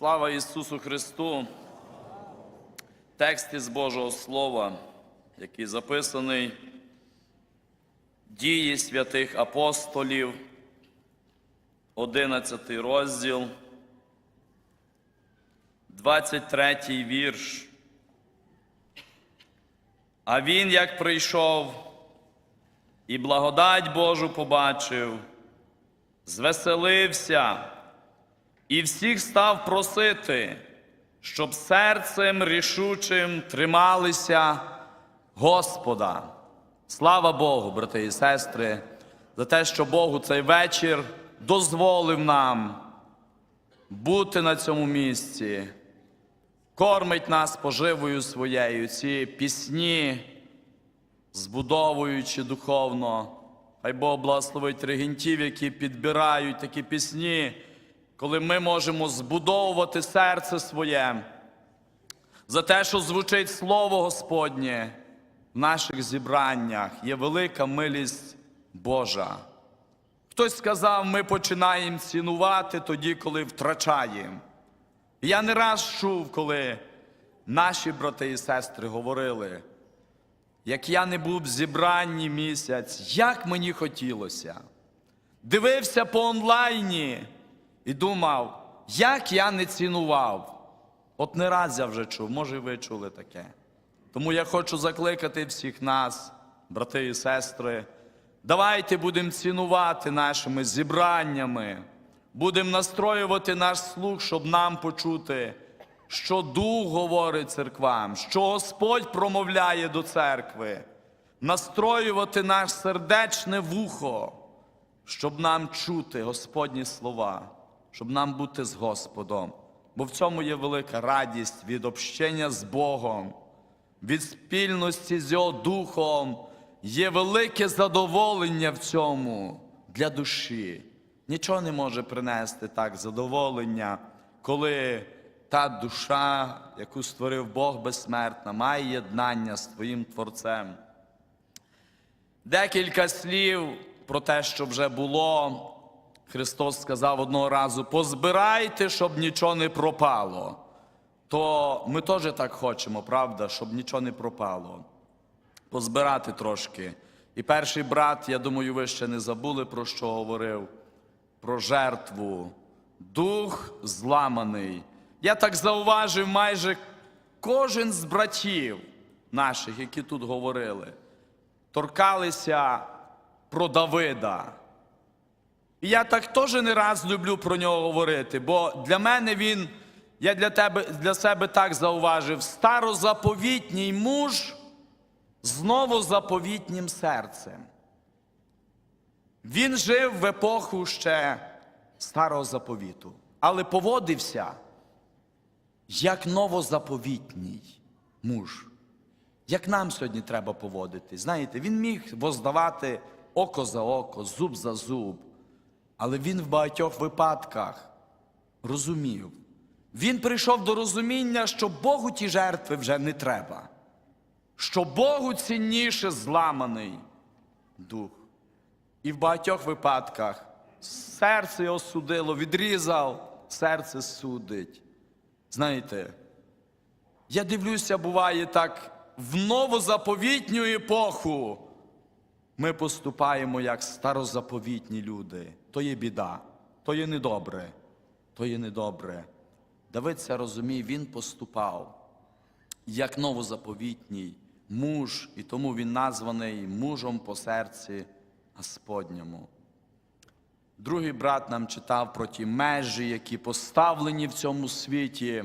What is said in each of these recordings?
Слава Ісусу Христу! Текст із Божого Слова, який записаний дії святих апостолів, 11 розділ, 23 вірш. А він, як прийшов і благодать Божу побачив, звеселився і всіх став просити, щоб серцем рішучим трималися Господа. Слава Богу, брати і сестри, за те, що Богу цей вечір дозволив нам бути на цьому місці, кормить нас поживою своєю, ці пісні, збудовуючи духовно. Хай Бог благословить регентів, які підбирають такі пісні, коли ми можемо збудовувати серце своє за те, що звучить Слово Господнє в наших зібраннях, є велика милість Божа. Хтось сказав, ми починаємо цінувати тоді, коли втрачаємо. Я не раз чув, коли наші брати і сестри говорили, як я не був в зібранні місяць, як мені хотілося. Дивився по онлайні і думав, як я не цінував. От не раз я вже чув, може, ви чули таке. Тому я хочу закликати всіх нас, брати і сестри, давайте будемо цінувати нашими зібраннями, будемо настроювати наш слух, щоб нам почути, що Дух говорить церквам, що Господь промовляє до церкви, настроювати наш сердечне вухо, щоб нам чути Господні слова, щоб нам бути з Господом. Бо в цьому є велика радість від общення з Богом, від спільності з Його Духом. Є велике задоволення в цьому для душі. Нічого не може принести так задоволення, коли та душа, яку створив Бог безсмертна, має єднання з твоїм Творцем. Декілька слів про те, що вже було. Христос сказав одного разу: позбирайте, щоб нічого не пропало. То ми теж так хочемо, правда, щоб нічого не пропало. Позбирати трошки. І перший брат, я думаю, ви ще не забули, про що говорив, про жертву. Дух зламаний. Я так зауважив майже кожен з братів наших, які тут говорили, торкалися про Давида. І я так теж не раз люблю про нього говорити, бо для мене він, я для тебе, для себе так зауважив, старозаповітній муж з новозаповітнім серцем. Він жив в епоху ще старого заповіту, але поводився як новозаповітній муж. Як нам сьогодні треба поводити. Знаєте, він міг воздавати око за око, зуб за зуб. Але він в багатьох випадках розумів. Він прийшов до розуміння, що Богу ті жертви вже не треба, що Богу цінніше зламаний дух. І в багатьох випадках серце його судило, відрізав, серце судить. Знаєте, я дивлюся, буває так, в новозаповітню епоху ми поступаємо як старозаповітні люди. То є біда, то є недобре, то є недобре. Давид це розумів, він поступав як новозаповітній муж, і тому він названий мужом по серці Господньому. Другий брат нам читав про ті межі, які поставлені в цьому світі.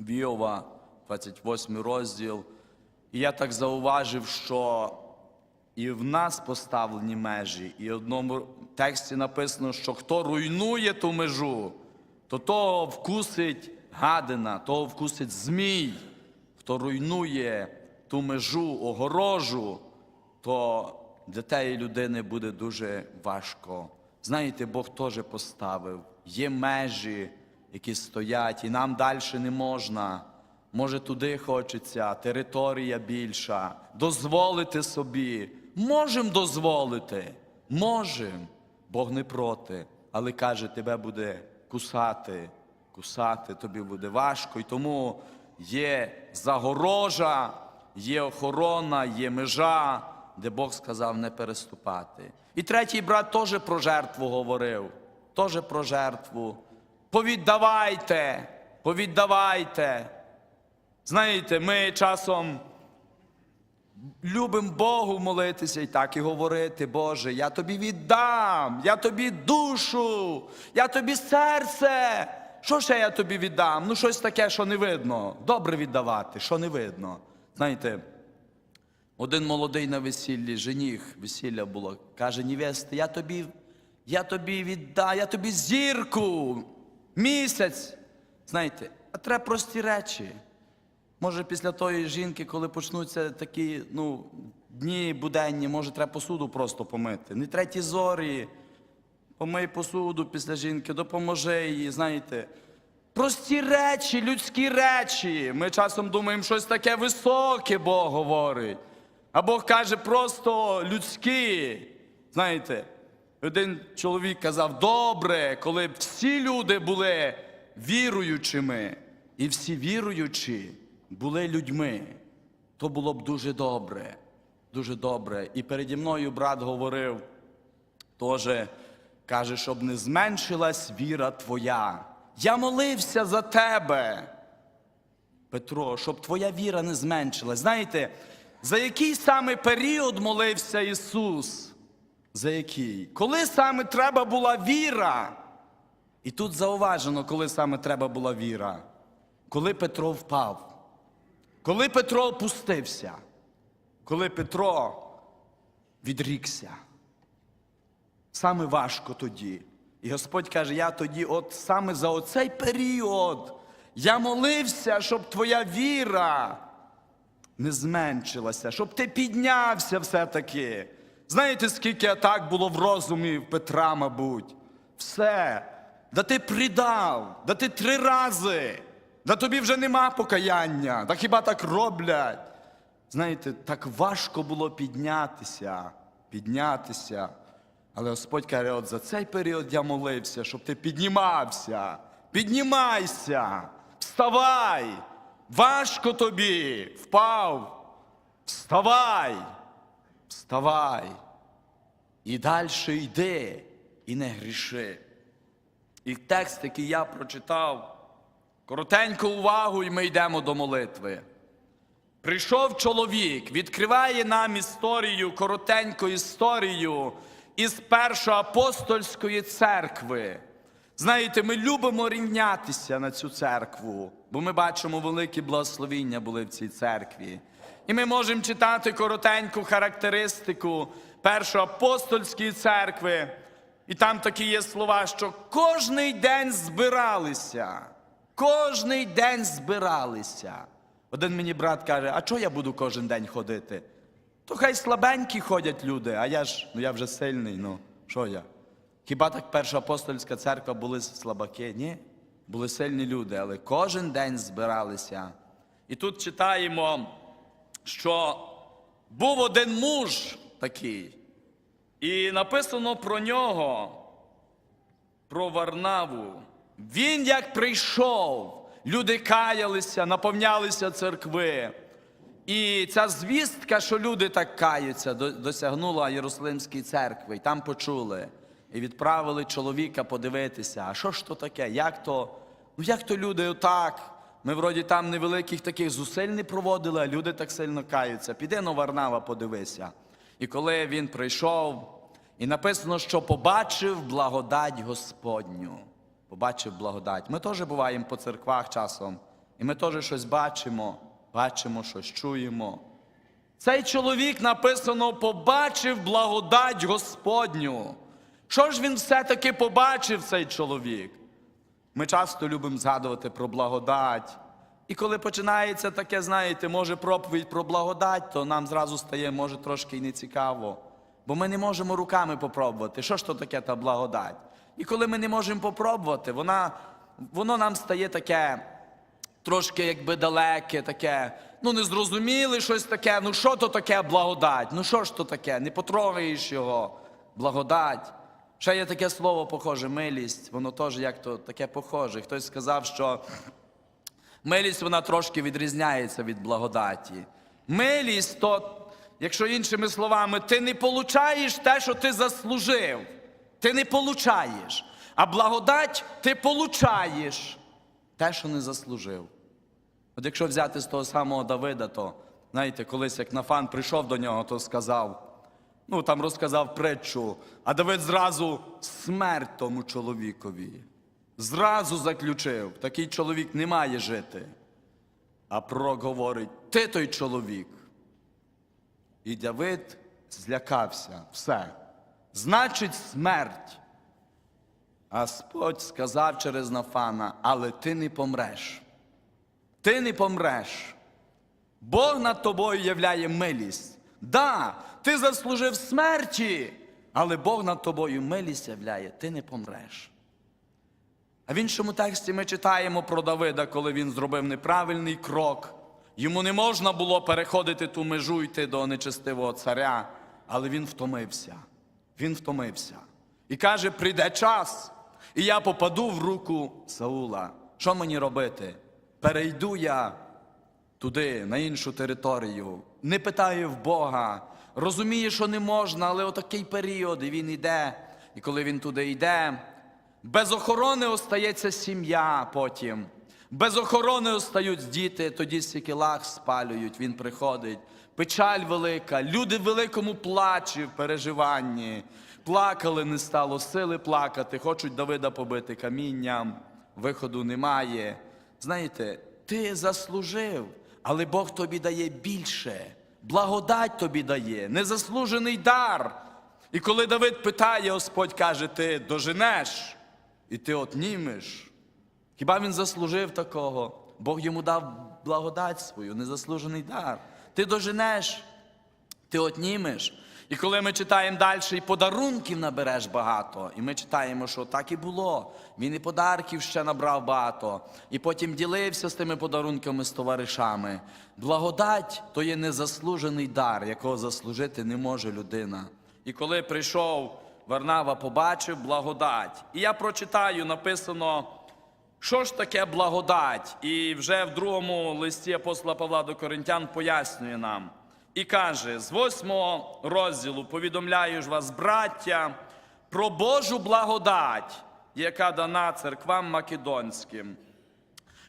Віова, 28 розділ. І я так зауважив, що і в нас поставлені межі, і одному тексті написано, що хто руйнує ту межу, то того вкусить гадина, того вкусить змій. Хто руйнує ту межу, огорожу, то для тієї людини буде дуже важко. Знаєте, Бог теж поставив. Є межі, які стоять, і нам далі не можна. Може, туди хочеться, територія більша, дозволити собі. Можемо дозволити, можемо. Бог не проти, але каже, тебе буде кусати кусати, тобі буде важко. І тому є загорожа, є охорона, є межа, де Бог сказав не переступати. І третій брат теж про жертву говорив, теж про жертву. Повіддавайте, повіддавайте. Знаєте, ми часом любимо Богу молитися і так і говорити, Боже, я тобі віддам, я тобі душу, я тобі серце. Що ще я тобі віддам? Ну, щось таке, що не видно. Добре віддавати, що не видно. Знаєте, один молодий на весіллі, жених, весілля було, каже, невеста, я тобі, я тобі віддам, я тобі зірку, місяць. Знаєте, а треба прості речі. Може, після тої жінки, коли почнуться такі ну, дні буденні, може, треба посуду просто помити. Не треті зорі. Помий посуду після жінки, допоможи їй, знаєте. Прості речі, людські речі. Ми часом думаємо, щось таке високе Бог говорить. А Бог каже просто людські. Знаєте, один чоловік казав, добре, коли б всі люди були віруючими, і всі віруючі були людьми, то було б дуже добре. Дуже добре. І переді мною брат говорив, теж каже, щоб не зменшилась віра твоя. Я молився за тебе, Петро, щоб твоя віра не зменшилась. Знаєте, за який саме період молився Ісус? За який? Коли саме треба була віра? І тут зауважено, коли саме треба була віра. Коли Петро впав. Коли Петро опустився. Коли Петро відрікся. Саме важко тоді. І Господь каже: я тоді, от саме за оцей період, я молився, щоб твоя віра не зменшилася, щоб ти піднявся все-таки. Знаєте, скільки атак було в розумі в Петра, мабуть? Все. Да ти придав, да ти три рази, да тобі вже нема покаяння, да хіба так роблять? Знаєте, так важко було піднятися, піднятися. Але Господь каже, от за цей період я молився, щоб ти піднімався. Піднімайся, вставай, важко тобі, впав. Вставай, вставай. І далі йди, і не гріши. І текст, який я прочитав, коротеньку увагу, і ми йдемо до молитви. Прийшов чоловік, відкриває нам історію, коротеньку історію із першоапостольської церкви. Знаєте, ми любимо рівнятися на цю церкву, бо ми бачимо великі благословіння були в цій церкві. І ми можемо читати коротеньку характеристику першоапостольської церкви. І там такі є слова, що кожний день збиралися. Кожний день збиралися. Один мені брат каже, а чого я буду кожен день ходити? То хай слабенькі ходять люди, а я ж, ну я вже сильний, ну що я? Хіба так перша апостольська церква були слабаки? Ні, були сильні люди, але кожен день збиралися. І тут читаємо, що був один муж такий, і написано про нього, про Варнаву. Він як прийшов, люди каялися, наповнялися церкви. І ця звістка, що люди так каються, досягнула Єрусалимської церкви, і там почули. І відправили чоловіка подивитися, а що ж то таке? Як то? Ну як то люди отак? Ми вроді там невеликих таких зусиль не проводили, а люди так сильно каються. Піди на Варнава, подивися. І коли він прийшов, і написано, що побачив благодать Господню. Побачив благодать. Ми теж буваємо по церквах часом, і ми теж щось бачимо, бачимо, щось чуємо. Цей чоловік написано побачив благодать Господню. Що ж він все-таки побачив, цей чоловік? Ми часто любимо згадувати про благодать. І коли починається таке, знаєте, може проповідь про благодать, то нам зразу стає, може, трошки і не цікаво. Бо ми не можемо руками попробувати. Що ж то таке та благодать? І коли ми не можемо попробувати, вона, воно нам стає таке трошки якби далеке, таке, ну незрозуміле щось таке. Ну що то таке благодать? Ну що ж то таке? Не потрогаєш його, благодать. Ще є таке слово похоже, милість, воно теж як то таке похоже. Хтось сказав, що милість вона трошки відрізняється від благодаті. Милість то, якщо іншими словами, ти не получаєш те, що ти заслужив. Ти не получаєш. А благодать ти получаєш те, що не заслужив. От якщо взяти з того самого Давида, то знаєте, колись як Нафан прийшов до нього, то сказав, ну там розказав притчу, а Давид зразу смерть тому чоловікові. Зразу заключив, такий чоловік не має жити. А пророк говорить, ти той чоловік. І Давид злякався, все. Значить, смерть. Господь сказав через Нафана, але ти не помреш. Ти не помреш. Бог над тобою являє милість. Да, ти заслужив смерті, але Бог над тобою милість являє, ти не помреш. А в іншому тексті ми читаємо про Давида, коли він зробив неправильний крок. Йому не можна було переходити ту межу йти до нечестивого царя, але він втомився. Він втомився. І каже: прийде час, і я попаду в руку Саула. Що мені робити? Перейду я туди, на іншу територію, не питаю в Бога, розуміє, що не можна, але отакий період, і він йде. І коли він туди йде, без охорони остається сім'я потім. Без охорони остають діти, тоді сікілах спалюють, він приходить. Печаль велика, люди в великому плачі, в переживанні. Плакали, не стало сили плакати, хочуть Давида побити камінням, виходу немає. Знаєте, ти заслужив, але Бог тобі дає більше. Благодать тобі дає, незаслужений дар. І коли Давид питає, Господь каже, ти доженеш і ти отнімеш. Хіба він заслужив такого? Бог йому дав благодать свою, незаслужений дар. Ти доженеш, ти отнімеш. І коли ми читаємо далі, і подарунків набереш багато, і ми читаємо, що так і було. Він і подарків ще набрав багато, і потім ділився з тими подарунками з товаришами. Благодать то є незаслужений дар, якого заслужити не може людина. І коли прийшов Варнава, побачив благодать. І я прочитаю, написано. Що ж таке благодать? І вже в другому листі апостола Павла до Коринтян пояснює нам і каже: з восьмого розділу повідомляю ж вас, браття, про Божу благодать, яка дана церквам македонським.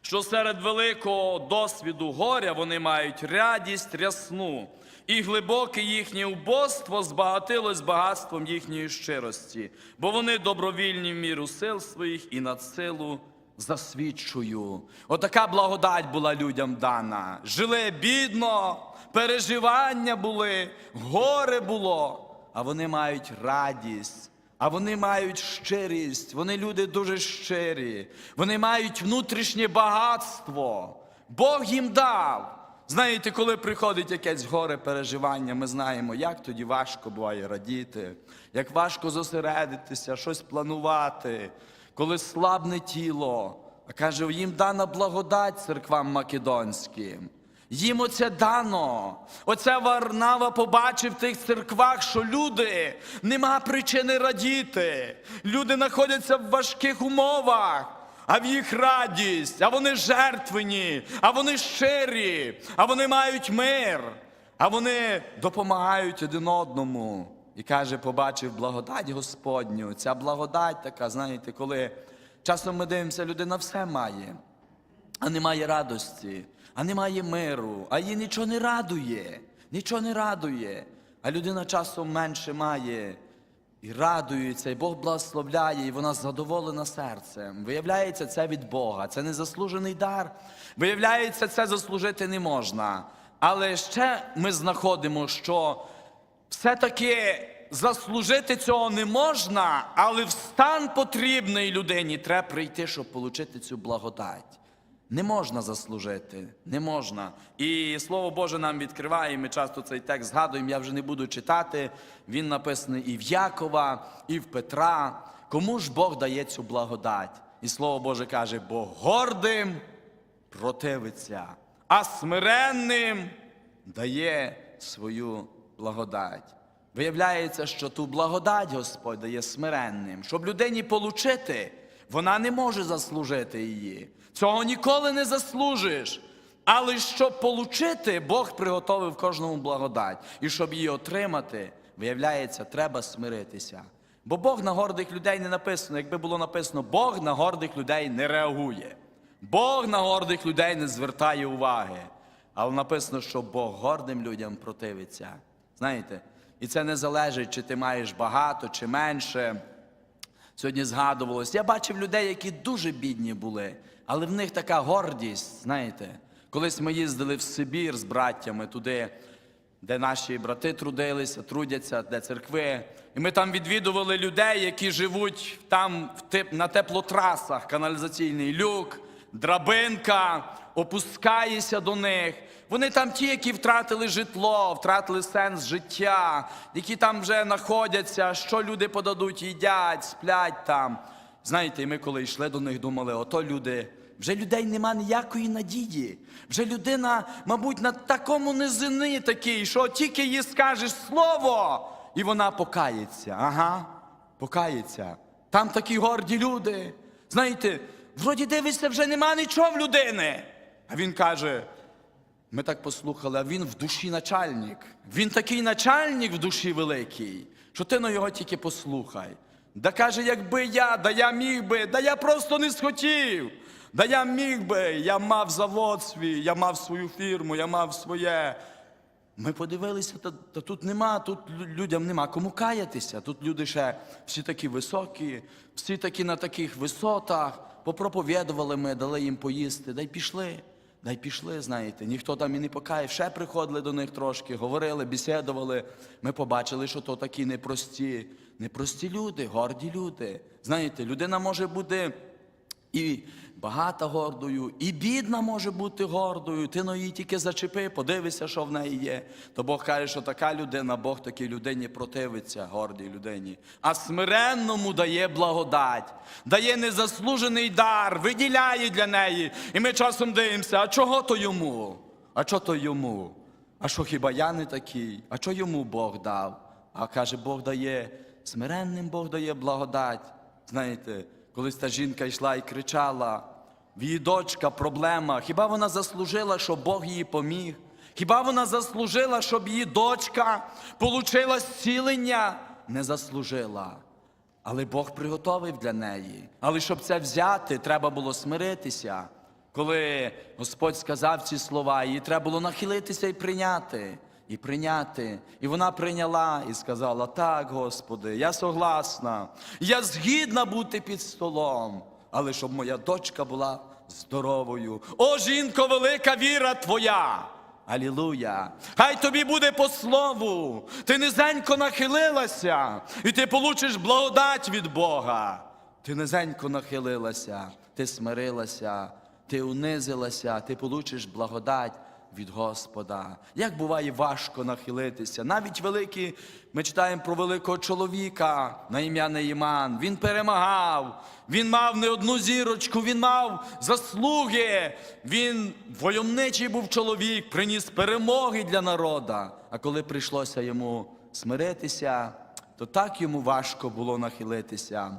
Що серед великого досвіду горя вони мають радість рясну, і глибоке їхнє убоство збагатилось багатством їхньої щирості, бо вони добровільні в міру сил своїх і над силу засвідчую. Отака благодать була людям дана. Жили бідно, переживання були, горе було, а вони мають радість. А вони мають щирість, вони люди дуже щирі, вони мають внутрішнє багатство. Бог їм дав. Знаєте, коли приходить якесь горе переживання, ми знаємо, як тоді важко буває радіти, як важко зосередитися, щось планувати, коли слабне тіло. А каже, їм дана благодать церквам македонським. Їм оце дано. Оце Варнава побачив в тих церквах, що люди нема причини радіти. Люди знаходяться в важких умовах, а в їх радість, а вони жертвені, а вони щирі, а вони мають мир, а вони допомагають один одному. І каже, побачив благодать Господню. Ця благодать така, знаєте, коли часом ми дивимося, людина все має а немає радості, а немає миру, а її нічого не радує, нічого не радує. А людина часом менше має і радується, і Бог благословляє, і вона задоволена серцем. Виявляється, це від Бога, це незаслужений дар. Виявляється, це заслужити не можна. Але ще ми знаходимо, що все-таки заслужити цього не можна, але в стан потрібний людині треба прийти, щоб отримати цю благодать. Не можна заслужити, не можна. І Слово Боже нам відкриває, ми часто цей текст згадуємо, я вже не буду читати. Він написаний і в Якова, і в Петра. Кому ж Бог дає цю благодать? І Слово Боже каже, Бог гордим противиться, а смиренним дає свою благодать. Виявляється, що ту благодать Господь дає смиренним. Щоб людині получити, вона не може заслужити її. Цього ніколи не заслужиш. Але щоб получити, Бог приготовив кожному благодать. І щоб її отримати, виявляється, треба смиритися. Бо Бог на гордих людей не написано. Якби було написано, Бог на гордих людей не реагує. Бог на гордих людей не звертає уваги. Але написано, що Бог гордим людям противиться. Знаєте, і це не залежить, чи ти маєш багато, чи менше. Сьогодні згадувалось. Я бачив людей, які дуже бідні були, але в них така гордість, знаєте. Колись ми їздили в Сибір з браттями туди, де наші брати трудилися, трудяться, де церкви. І ми там відвідували людей, які живуть там на теплотрасах, каналізаційний люк, драбинка, опускаєшся до них. Вони там ті, які втратили житло, втратили сенс життя, які там вже знаходяться, що люди подадуть, їдять, сплять там. Знаєте, ми коли йшли до них, думали, ото люди. Вже людей нема ніякої надії. Вже людина, мабуть, на такому низини такий, що тільки їй скажеш слово, і вона покається. Ага, покається. Там такі горді люди. Знаєте, вроді дивишся, вже нема нічого в людини. А він каже: ми так послухали, а він в душі начальник. Він такий начальник в душі великий, що ти на його тільки послухай. Да каже, якби я, да я міг би, да я просто не схотів. Да я міг би, я мав завод свій, я мав свою фірму, я мав своє. Ми подивилися, та, та тут нема, тут людям нема кому каятися. Тут люди ще всі такі високі, всі такі на таких висотах. Попроповідували ми, дали їм поїсти, дай пішли. Дай пішли, знаєте, ніхто там і не покаяв. Ще приходили до них трошки, говорили, бесідували. Ми побачили, що то такі непрості, непрості люди, горді люди. Знаєте, людина може бути і багата гордою, і бідна може бути гордою. Ти на її тільки зачепи, подивися, що в неї є. То Бог каже, що така людина, Бог такій людині противиться, гордій людині. А смиренному дає благодать, дає незаслужений дар, виділяє для неї. І ми часом дивимося, а чого то йому? А чого то йому? А що хіба я не такий? А що йому Бог дав? А каже, Бог дає смиренним Бог дає благодать. Знаєте, колись та жінка йшла і кричала, в її дочка проблема. Хіба вона заслужила, щоб Бог їй поміг? Хіба вона заслужила, щоб її дочка получила зцілення? Не заслужила. Але Бог приготовив для неї. Але щоб це взяти, треба було смиритися. Коли Господь сказав ці слова, їй треба було нахилитися і прийняти. І прийняти. І вона прийняла і сказала: так, Господи, я согласна, я згідна бути під столом, але щоб моя дочка була здоровою. О, жінко, велика віра твоя! Алілуя! Хай тобі буде по слову. Ти низенько нахилилася, і ти получиш благодать від Бога. Ти низенько нахилилася, ти смирилася, ти унизилася, ти получиш благодать від Господа. Як буває важко нахилитися. Навіть великі, ми читаємо про великого чоловіка на ім'я Неїман. Він перемагав, він мав не одну зірочку, він мав заслуги. Він войовничий був чоловік, приніс перемоги для народа. А коли прийшлося йому смиритися, то так йому важко було нахилитися.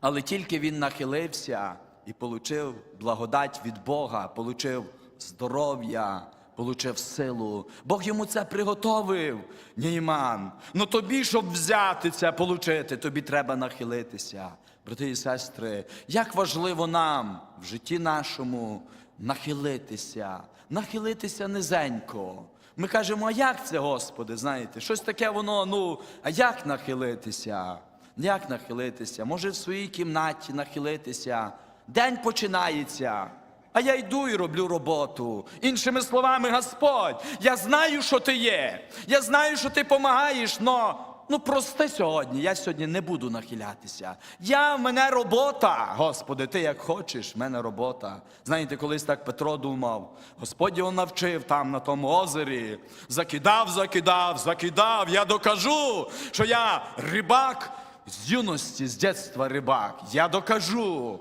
Але тільки він нахилився і получив благодать від Бога, получив здоров'я, получив силу. Бог йому це приготовив, Нейман. Ну тобі, щоб взяти це, получити, тобі треба нахилитися. Брати і сестри, як важливо нам в житті нашому нахилитися, нахилитися низенько. Ми кажемо, а як це, Господи, знаєте, щось таке воно, ну, а як нахилитися? Як нахилитися? Може в своїй кімнаті нахилитися. День починається. А я йду і роблю роботу. Іншими словами, Господь, я знаю, що ти є. Я знаю, що ти допомагаєш, но ну прости сьогодні. Я сьогодні не буду нахилятися. Я в мене робота. Господи, ти як хочеш, в мене робота. Знаєте, колись так Петро думав. Господь його навчив там на тому озері. Закидав, закидав, закидав. Я докажу, що я рибак з юності, з дитинства рибак. Я докажу.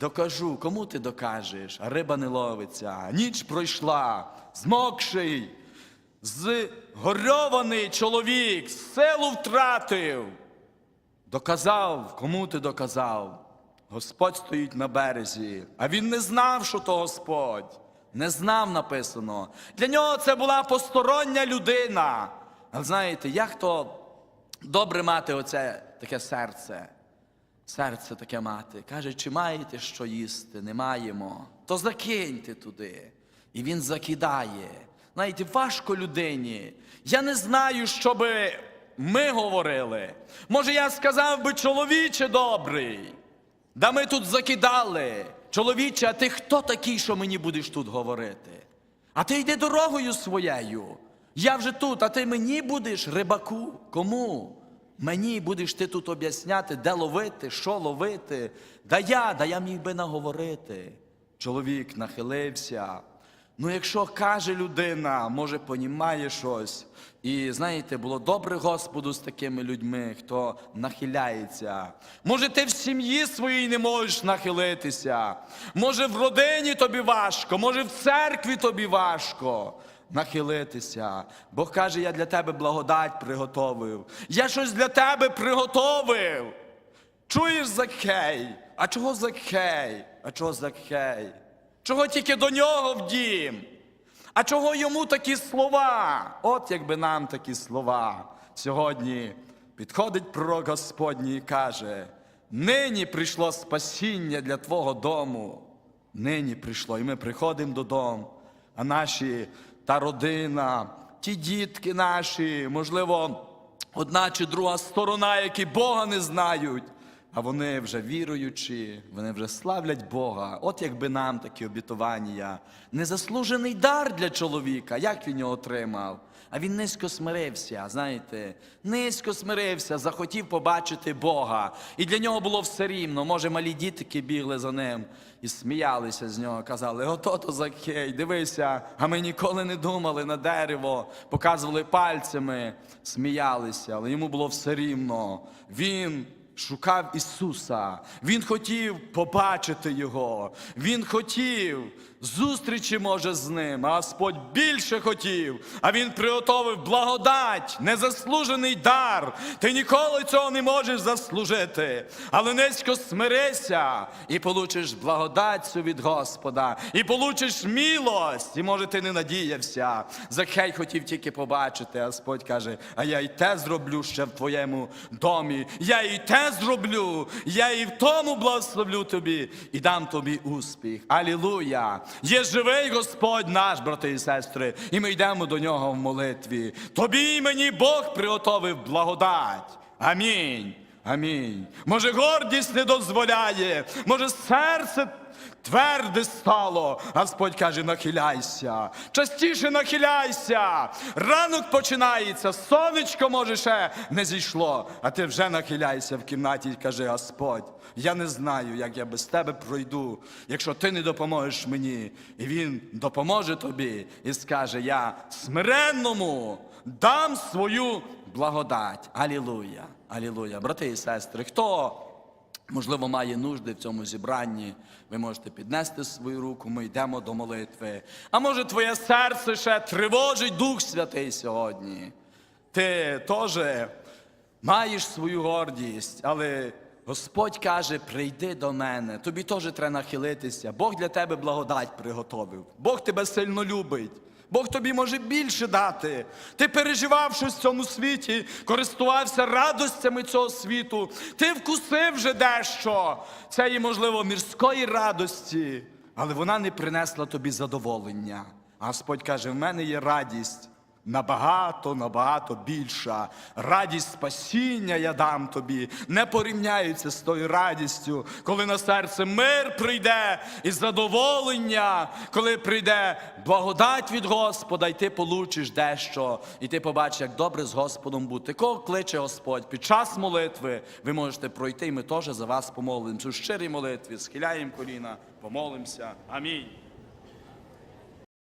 Докажу, кому ти докажеш? А риба не ловиться. Ніч пройшла, змокший, згорьований чоловік, силу втратив. Доказав, кому ти доказав? Господь стоїть на березі, а він не знав, що то Господь. Не знав написано. Для нього це була постороння людина. Але знаєте, як то добре мати оце таке серце? Серце таке мати. Каже, чи маєте що їсти? Не маємо. То закиньте туди. І він закидає. Знаєте, важко людині. Я не знаю, що би ми говорили. Може, я сказав би чоловіче добрий. Да ми тут закидали. Чоловіче, а ти хто такий, що мені будеш тут говорити? А ти йди дорогою своєю. Я вже тут, а ти мені будеш рибаку. Кому? Мені будеш ти тут об'ясняти, де ловити, що ловити. Да я, да я міг би наговорити. Чоловік нахилився. Ну, якщо каже людина, може, понімає щось. І знаєте, було добре Господу з такими людьми, хто нахиляється. Може, ти в сім'ї своїй не можеш нахилитися. Може, в родині тобі важко, може, в церкві тобі важко нахилитися. Бог каже, я для тебе благодать приготовив. Я щось для тебе приготовив. Чуєш Закхей? А чого Закхей? А чого Закхей? Чого тільки до нього в дім? А чого йому такі слова? От якби нам такі слова. Сьогодні підходить пророк Господній і каже: нині прийшло спасіння для твого дому. Нині прийшло, і ми приходимо додому, а наші та родина, ті дітки наші, можливо, одна чи друга сторона, які Бога не знають, а вони вже віруючі, вони вже славлять Бога. От якби нам такі обітування. Незаслужений дар для чоловіка, як він його отримав? А він низько смирився, знаєте, низько смирився, захотів побачити Бога. І для нього було все рівно. Може, малі дітки бігли за ним і сміялися з нього, казали: ото то Закхей, дивися, а ми ніколи не думали на дерево, показували пальцями, сміялися, але йому було все рівно. Він шукав Ісуса. Він хотів побачити Його. Він хотів зустрічі може з ним. А Господь більше хотів. А Він приготовив благодать, незаслужений дар. Ти ніколи цього не можеш заслужити. Але низько смирися і получиш благодать цю від Господа, і получиш милость. І може ти не надіявся. Захей хотів тільки побачити. Господь каже: А я й те зроблю ще в твоєму домі. Я і те зроблю, я і в тому благословлю тобі і дам тобі успіх. Алілуя! Є живий Господь наш, брати і сестри, і ми йдемо до нього в молитві. Тобі і мені Бог приготовив благодать. Амінь. Амінь. Може, гордість не дозволяє, може, серце тверде стало. Господь каже, нахиляйся, частіше нахиляйся. Ранок починається, сонечко може ще не зійшло, а ти вже нахиляйся в кімнаті і каже, Господь, я не знаю, як я без тебе пройду, якщо ти не допоможеш мені. І він допоможе тобі і скаже: Я смиренному дам свою благодать. Алілуя. Алілуя. Брати і сестри, хто можливо має нужди в цьому зібранні, ви можете піднести свою руку, ми йдемо до молитви. А може, твоє серце ще тривожить Дух Святий сьогодні. Ти теж маєш свою гордість, але Господь каже: прийди до мене, тобі теж треба нахилитися. Бог для тебе благодать приготовив. Бог тебе сильно любить. Бог тобі може більше дати. Ти переживав щось в цьому світі, користувався радостями цього світу. Ти вкусив вже дещо. Це є, можливо, мірської радості, але вона не принесла тобі задоволення. А Господь каже: в мене є радість набагато, набагато більша. Радість спасіння я дам тобі. Не порівняються з тою радістю, коли на серце мир прийде і задоволення, коли прийде благодать від Господа, і ти получиш дещо, і ти побачиш, як добре з Господом бути. Кого кличе Господь під час молитви, ви можете пройти, і ми теж за вас помолимося. У щирій молитві схиляємо коліна, помолимося. Амінь.